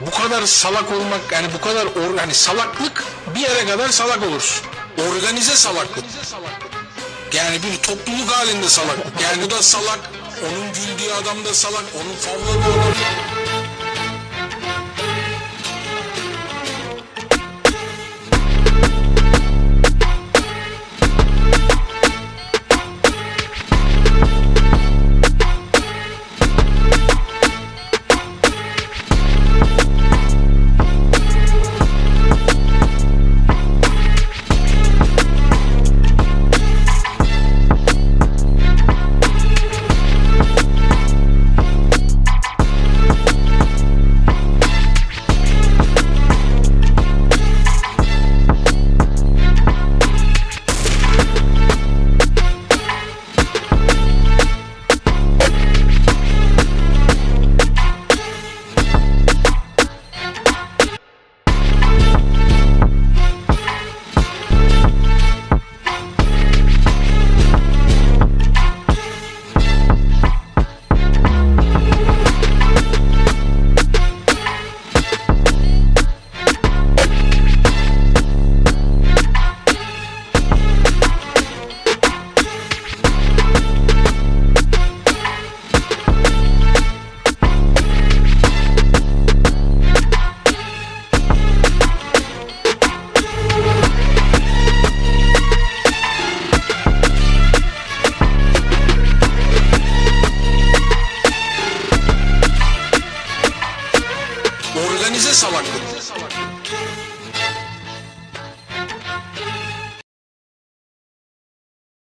bu kadar salak olmak yani bu kadar or, yani salaklık bir yere kadar salak olursun. Organize salaklık. Yani bir topluluk halinde salaklık. Yani bu da salak. Onun güldüğü adam da salak. Onun favladığı adam salaklık.